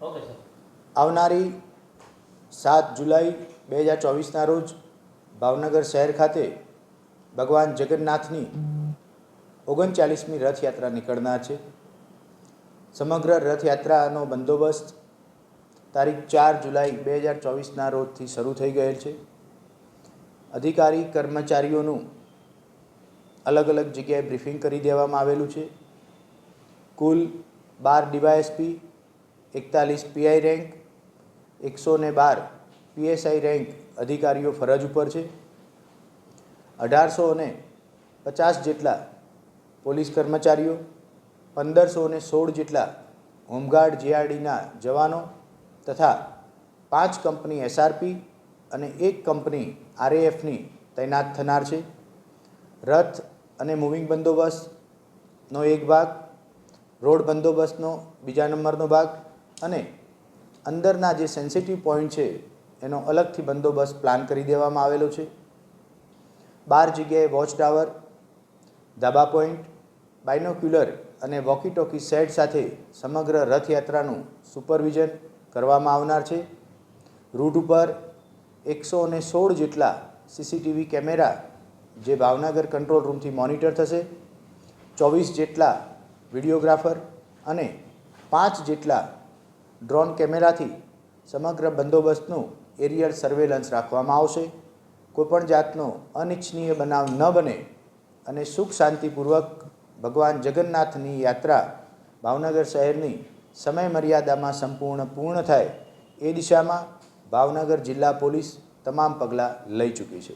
આવનારી સાત જુલાઈ બે હજાર ચોવીસના રોજ ભાવનગર શહેર ખાતે ભગવાન જગન્નાથની ઓગણચાલીસમી રથયાત્રા નીકળનાર છે. સમગ્ર રથયાત્રાનો બંદોબસ્ત તારીખ ચાર જુલાઈ બે હજાર ચોવીસના રોજથી શરૂ થઈ ગયેલ છે. અધિકારી કર્મચારીઓનું અલગ અલગ જગ્યાએ બ્રિફિંગ કરી દેવામાં આવેલું છે. કુલ બાર ડીવાયએસપી એકતાલીસ પીઆઈ રેન્ક, એકસો ને બાર પીએસઆઈ રેન્ક અધિકારીઓ ફરજ ઉપર છે. અઢારસો અને પચાસ જેટલા પોલીસ કર્મચારીઓ, પંદરસો ને સોળ જેટલા હોમગાર્ડ જીઆરડીના જવાનો તથા પાંચ કંપની એસઆરપી અને એક કંપની આરએએફની તૈનાત થનાર છે. રથ અને મૂવિંગ બંદોબસ્તનો એક ભાગ, રોડ બંદોબસ્તનો બીજા નંબરનો ભાગ અને અંદરના જે સેન્સિટિવ પોઈન્ટ છે, એનો અલગથી બંદોબસ્ત પ્લાન કરી દેવામાં આવેલો છે. બાર જગ્યાએ વોચ ટાવર ધાબા પોઈન્ટ બાયનોક્યુલર અને વોકી ટોકી સેટ સાથે સમગ્ર રથયાત્રાનું સુપરવિઝન કરવામાં આવનાર છે. રૂટ ઉપર એકસો અને સોળ જેટલા સીસીટીવી કેમેરા જે ભાવનગર કંટ્રોલ રૂમથી મોનિટર થશે, ચોવીસ જેટલા વિડીયોગ્રાફર અને પાંચ જેટલા ડ્રોન કેમેરાથી સમગ્ર બંદોબસ્તનું એરિયલ સર્વેલન્સ રાખવામાં આવશે. કોઈપણ જાતનો અનિચ્છનીય બનાવ ન બને અને સુખ શાંતિપૂર્વક ભગવાન જગન્નાથની યાત્રા ભાવનગર શહેરની સમય મર્યાદામાં સંપૂર્ણ પૂર્ણ થાય એ દિશામાં ભાવનગર જિલ્લા પોલીસ તમામ પગલાં લઈ ચૂકી છે.